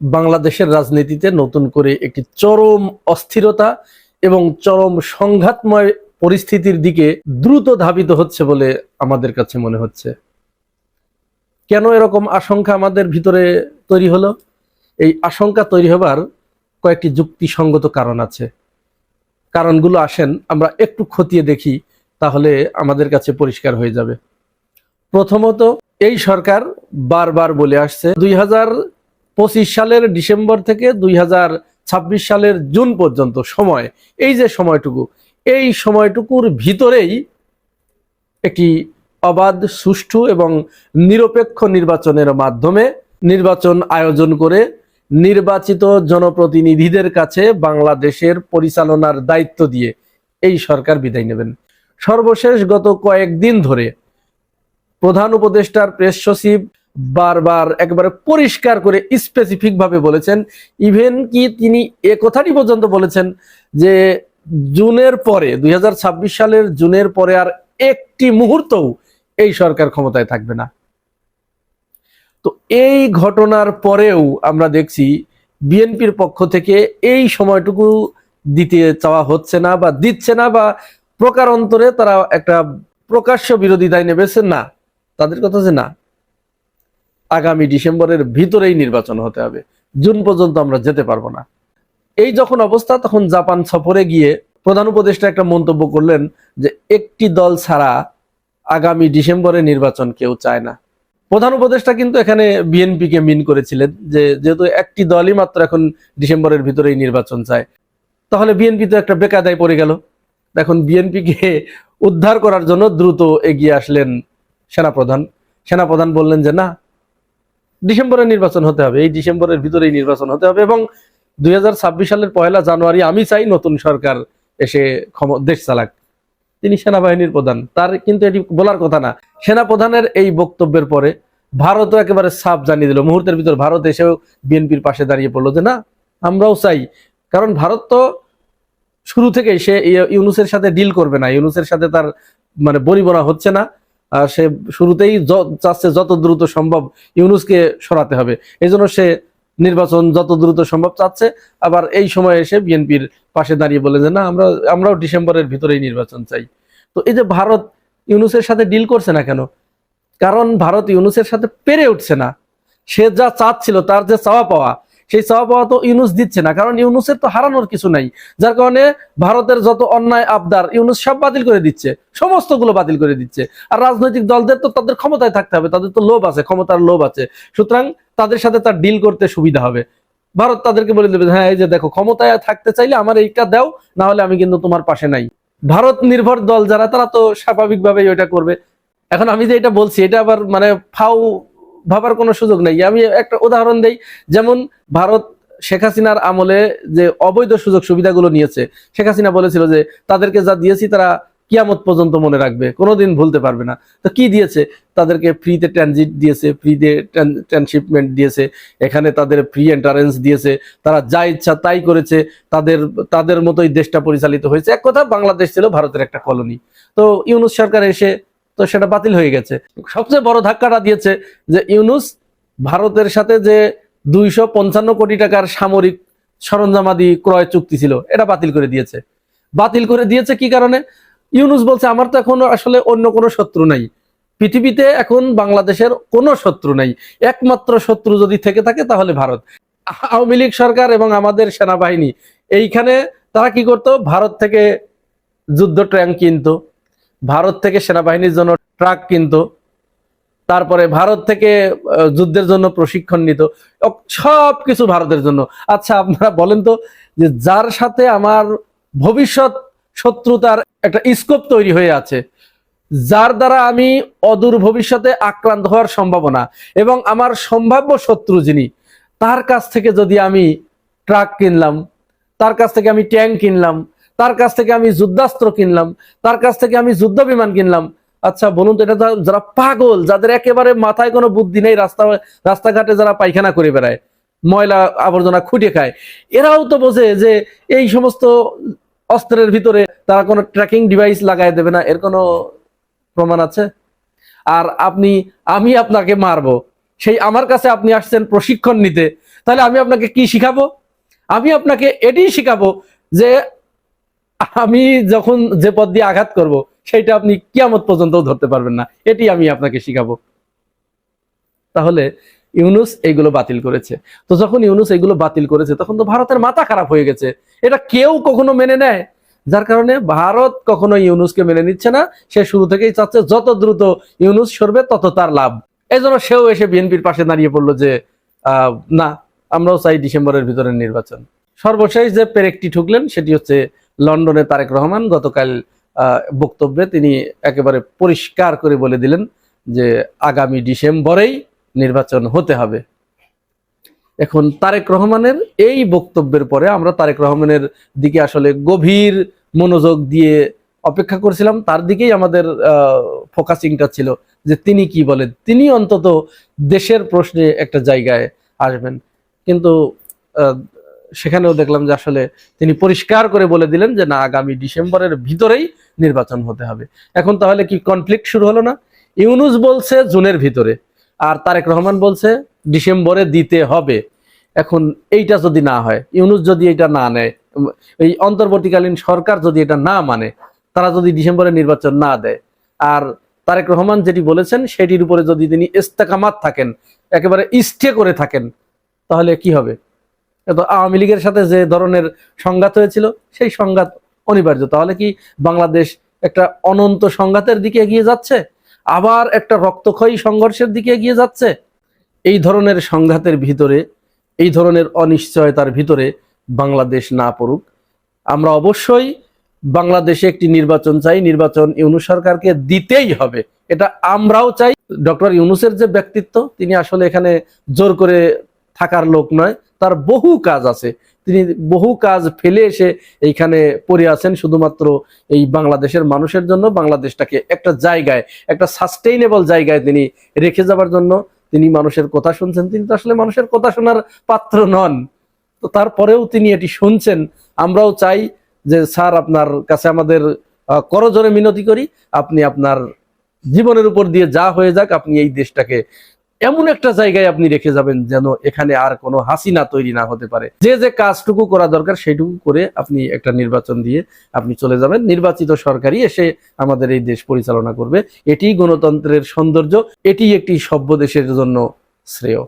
বাংলাদেশের রাজনীতিতে নতুন করে একটি চরম অস্থিরতা এবং চরম সংঘাতময় পরিস্থিতির দিকে দ্রুত ধাবিত হচ্ছে বলে আমাদের কাছে মনে হচ্ছে। কেন এরকম আশঙ্কা আমাদের ভিতরে তৈরি হলো? এই আশঙ্কা তৈরি হবার কয়েকটি যুক্তিসঙ্গত কারণ আছে। কারণগুলো আসেন, আমরা একটু খতিয়ে দেখি, তাহলে আমাদের কাছে পরিষ্কার হয়ে যাবে। প্রথমত, এই সরকার বারবার বলে আসছে, দুই হাজার পঁচিশ সালের ডিসেম্বর থেকে দুই হাজার ছাব্বিশ সালের জুন পর্যন্ত সময়। এই যে সময়টুকু, এই সময়টুকুর ভিতরেই একটি অবাধ, সুষ্ঠু এবং নিরপেক্ষ নির্বাচনের মাধ্যমে নির্বাচন আয়োজন করে নির্বাচিত জনপ্রতিনিধিদের কাছে বাংলাদেশের পরিচালনার দায়িত্ব দিয়ে এই সরকার বিদায় নেবেন। সর্বশেষ গত কয়েকদিন ধরে প্রধান উপদেষ্টার প্রেস সচিব বারবার একবারে পরিষ্কার করে স্পেসিফিক ভাবে বলেছেন। ইভেন কি তিনি এ কথাটি পর্যন্ত বলেছেন যে জুনের পরে, দুই হাজার ছাব্বিশ সালের জুনের পরে আর একটি মুহূর্তও এই সরকার ক্ষমতায় থাকবে না। তো এই ঘটনার পরেও আমরা দেখছি বিএনপির পক্ষ থেকে এই সময়টুকু দিতে চাওয়া হচ্ছে না বা দিচ্ছে না বা প্রকারান্তরে তারা একটা প্রকাশ্য বিরোধিতায় নেমেছে না। তাদের কথা যে না। আগামী ডিসেম্বরের ভিতরেই নির্বাচন হতে হবে। জুন পর্যন্ত আমরা যেতে পারব না। এই যখন অবস্থা, তখন জাপান সফরে গিয়ে প্রধান উপদেষ্টা একটা মন্তব্য করলেন যে, একটি দল ছাড়া আগামী ডিসেম্বরে নির্বাচন কেউ চায় না। প্রধান উপদেষ্টা কিন্তু এখানে বিএনপিকে মিন করেছিলেন যে, যেহেতু একটি দলই মাত্র এখন ডিসেম্বরের ভিতরেই নির্বাচন চায়, তাহলে বিএনপি তো একটা বেকাদায় পড়ে গেল। এখন বিএনপিকে উদ্ধার করার জন্য দ্রুত এগিয়ে আসলেন সেনাপ্রধান। সেনাপ্রধান বললেন যে, না ডিসেম্বরে নির্বাচন হতে হবে, এই ডিসেম্বরের ভিতরেই নির্বাচন হতে হবে এবং দুই সালের পয়লা জানুয়ারি আমি চাই নতুন সরকার এসে দেশ চালাক। তিনি সেনাবাহিনীর প্রধান, তার কিন্তু এটি বলার কথা না। সেনাপ্রধানের এই বক্তব্যের পরে ভারতও একেবারে সাপ জানিয়ে দিল, মুহূর্তের ভিতর ভারত এসেও বিএনপির পাশে দাঁড়িয়ে পড়ল যে না, আমরাও চাই। কারণ ভারত তো শুরু থেকেই সে ইউনুসের সাথে ডিল করবে না, ইউনুসের সাথে তার মানে বনিবনা হচ্ছে না। সে শুরুতেই চাচ্ছে যত দ্রুত সম্ভব ইউনুসকে সরাতে হবে। এই সে নির্বাচন যত দ্রুত সম্ভব চাচ্ছে। আবার এই সময় এসে বিএনপির পাশে দাঁড়িয়ে বলে যে, না, আমরা, আমরাও ডিসেম্বরের ভিতরেই নির্বাচন চাই। তো এই যে ভারত ইউনুসের সাথে ডিল করছে না কেন? কারণ ভারত ইউনুসের সাথে পেরে উঠছে না। সে যা চাচ্ছিল, তার যে চাওয়া পাওয়া সেই চাওয়া ইউনুস দিচ্ছে না, কারণ ইউনুসের তো হারানোর কিছু নাই। যার কারণে ভারতের যত অন্যায় আবদার, ইউনুস সব বাতিল করে দিচ্ছে, সমস্তগুলো বাতিল করে দিচ্ছে। আর রাজনৈতিক দলদের তো তাদের ক্ষমতায় থাকতে হবে, তাদের তো লোভ আছে, ক্ষমতার লোভ আছে। সুতরাং তাদের সাথে তার ডিল করতে সুবিধা হবে। ভারত তাদেরকে বলে দেবে হ্যাঁ এই যে দেখো, ক্ষমতায় থাকতে চাইলে আমার এইটা দাও না হলে আমি কিন্তু তোমার পাশে নাই। ভারত নির্ভর দল যারা, তারা তো স্বাভাবিকভাবেই ওইটা করবে। এখন আমি যে এটা বলছি, এটা আবার মানে ফাউ ভাবার কোনো সুযোগ নেই। আমি একটা উদাহরণ দেই, যেমন ভারত শেখ হাসিনার আমলে যে অবৈধ সুযোগ সুবিধাগুলো নিয়েছে, শেখ হাসিনা বলেছিল যে, তাদেরকে যা দিয়েছি তারা কিয়ামত পর্যন্ত মনে রাখবে, কোনোদিন ভুলতে পারবে না। তো কি দিয়েছে? তাদেরকে ফ্রিতে ট্রানজিট দিয়েছে, ফ্রিতে ট্রান্সশিপমেন্ট দিয়েছে, এখানে তাদের ফ্রি এন্টারেন্স দিয়েছে, তারা যা ইচ্ছা তাই করেছে, তাদের তাদের মতোই দেশটা পরিচালিত হয়েছে। এক কথা, বাংলাদেশ ছিল ভারতের একটা কলোনি। তো ইউনুস সরকার এসে তো সেটা বাতিল হয়ে গেছে। সবচেয়ে বড় ধাক্কাটা দিয়েছে যে ইউনুস ভারতের সাথে যে দুইশো পঞ্চান্ন কোটি টাকার সামরিক সরঞ্জামাদি ক্রয় চুক্তি ছিল, এটা বাতিল করে দিয়েছে। বাতিল করে দিয়েছে কি কারণে? ইউনুস বলছে, আমার তো এখন আসলে অন্য কোনো শত্রু নাই। পৃথিবীতে এখন বাংলাদেশের কোনো শত্রু নাই। একমাত্র শত্রু যদি থেকে থাকে তাহলে ভারত। আওয়ামী লীগ সরকার এবং আমাদের সেনাবাহিনী, এইখানে তারা কি করতো? ভারত থেকে যুদ্ধ ট্যাঙ্ক কিনতো। ভারত থেকে সেনাবাহিনীর জন্য ট্রাক কিনতো, তারপরে ভারত থেকে যুদ্ধের জন্য প্রশিক্ষণ নিত সব কিছু ভারতের জন্য। আচ্ছা আপনারা বলেন তো যে যার সাথে আমার ভবিষ্যৎ শত্রুতার একটা স্কোপ তৈরি হয়ে আছে, যার দ্বারা আমি অদূর ভবিষ্যতে আক্রান্ত হওয়ার সম্ভাবনা এবং আমার সম্ভাব্য শত্রু যিনি, তার কাছ থেকে যদি আমি ট্রাক কিনলাম, তার কাছ থেকে আমি ট্যাঙ্ক কিনলাম তার কাছ থেকে আমি যুদ্ধাস্ত্র কিনলাম, তার কাছ থেকে আমি যুদ্ধ বিমান কিনলাম। আচ্ছা বলুন তো, এটা যারা পাগল, যাদের একেবারে মাথায় কোনো বুদ্ধি নেই, রাস্তা, রাস্তাঘাটে যারা পায়খানা করে বেড়ায়, ময়লা আবর্জনা খুঁটে খায়, এরাও তো বোঝে যে এই সমস্ত অস্ত্রের ভিতরে তারা কোনো ট্র্যাকিং ডিভাইস লাগাই দেবে না, এর কোনো প্রমাণ আছে? আর আপনি, আমি আপনাকে মারবো, সেই আমার কাছে আপনি আসছেন প্রশিক্ষণ নিতে, তাহলে আমি আপনাকে কি শিখাবো? আমি আপনাকে এটাই শিখাবো যে আমি যখন যে পথ দিয়ে আঘাত করব সেটা আপনি কিয়ামত পর্যন্ত ধরতে পারবেন না। এটি আমি আপনাকে শিখাবো। তাহলে ইউনুস এইগুলো বাতিল করেছে। তো যখন ইউনুস এইগুলো বাতিল করেছে, তখন তো ভারতের মাথা খারাপ হয়ে গেছে। এটা কেউ কখনো মেনে নেয়। যার কারণে ভারত কখনো ইউনুসকে মেনে নিচ্ছে না। সে শুরু থেকেই চাচ্ছে, যত দ্রুত ইউনুস সরবে, তত তার লাভ। এই জন্য সেও এসে বিএনপির পাশে দাঁড়িয়ে পড়ল যে না, আমরাও চাই ডিসেম্বরের ভিতরে নির্বাচন। সর্বশেষ যে পেরেকটি ঠুকলেন, সেটি হচ্ছে লন্ডনে তারেক রহমান। গতকাল বক্তব্যে তিনি একেবারে পরিষ্কার করে বলে দিলেন যে আগামী ডিসেম্বরেই নির্বাচন হতে হবে। এখন তারেক রহমানের এই বক্তব্যের পরে আমরা তারেক রহমানের দিকে আসলে গভীর মনোযোগ দিয়ে অপেক্ষা করছিলাম। তার দিকেই আমাদের ফোকাসিংটা ছিল যে তিনি কি বলেন। তিনি অন্তত দেশের প্রশ্নে একটা জায়গায় আসবেন। কিন্তু সেখানেও দেখলাম যে আসলে তিনি পরিষ্কার করে বলে দিলেন যে না, আগামী ডিসেম্বরের ভিতরেই নির্বাচন হতে হবে। এখন তাহলে কি কনফ্লিক্ট শুরু হলো না? ইউনুস বলছে জুনের ভিতরে, আর তারেক রহমান বলছে ডিসেম্বরে দিতে হবে। এখন এইটা যদি না হয়, ইউনুস যদি এটা না নেয়, এই অন্তর্বর্তীকালীন সরকার যদি এটা না মানে তারা যদি ডিসেম্বরে নির্বাচন না দেয়, আর তারেক রহমান যেটি বলেছেন সেটির উপরে যদি তিনি ইস্তেকামাত থাকেন, একেবারে ইস্টে করে থাকেন, তাহলে কি হবে? তো আওয়ামী লীগের সাথে যে ধরনের সংঘাত হয়েছিল, সেই সংঘাত অনিবার্য। তাহলে কি বাংলাদেশ একটা অনন্ত সংঘাতের দিকে এগিয়ে যাচ্ছে? আবার একটা রক্তক্ষয়ী সংঘর্ষের দিকে এগিয়ে যাচ্ছে? এই ধরনের সংঘাতের ভিতরে, এই ধরনের অনিশ্চয়তার ভিতরে বাংলাদেশ না পড়ুক। আমরা অবশ্যই বাংলাদেশে একটি নির্বাচন চাই। নির্বাচন ইউনুস সরকারকে দিতেই হবে। এটা আমরাও চাই। ডক্টর ইউনুসের যে ব্যক্তিত্ব, তিনি আসলে এখানে জোর করে থাকার লোক নয়। তার বহু কাজ আছে। তিনি বহু কাজ ফেলে এসে এইখানে পড়ে আছেন শুধুমাত্র এই বাংলাদেশের মানুষের জন্য, বাংলাদেশটাকে একটা জায়গায়, একটা সাস্টেইনেবল জায়গায় তিনি রেখে যাবার জন্য তিনি মানুষের কথা শুনছেন। তিনি তো আসলে মানুষের কথা শোনার পাত্র নন। তো তারপরেও তিনি এটি শুনছেন। আমরাও চাই যে, স্যার, আপনার কাছে আমাদের করজোরে মিনতি করি। আপনি আপনার জীবনের উপর দিয়ে যা হয়ে যাক, আপনি এই দেশটাকে এমন একটা জায়গায় আপনি রেখে যাবেন যেন এখানে আর কোনো হাসিনা তৈরি না হতে পারে। যে যে কাজটুকু করা দরকার সেটুকু করে আপনি একটা নির্বাচন দিয়ে আপনি চলে যাবেন। নির্বাচিত সরকারই এসে আমাদের এই দেশ পরিচালনা করবে। এটি গণতন্ত্রের সৌন্দর্য এটি একটি সভ্য দেশের জন্য শ্রেয়।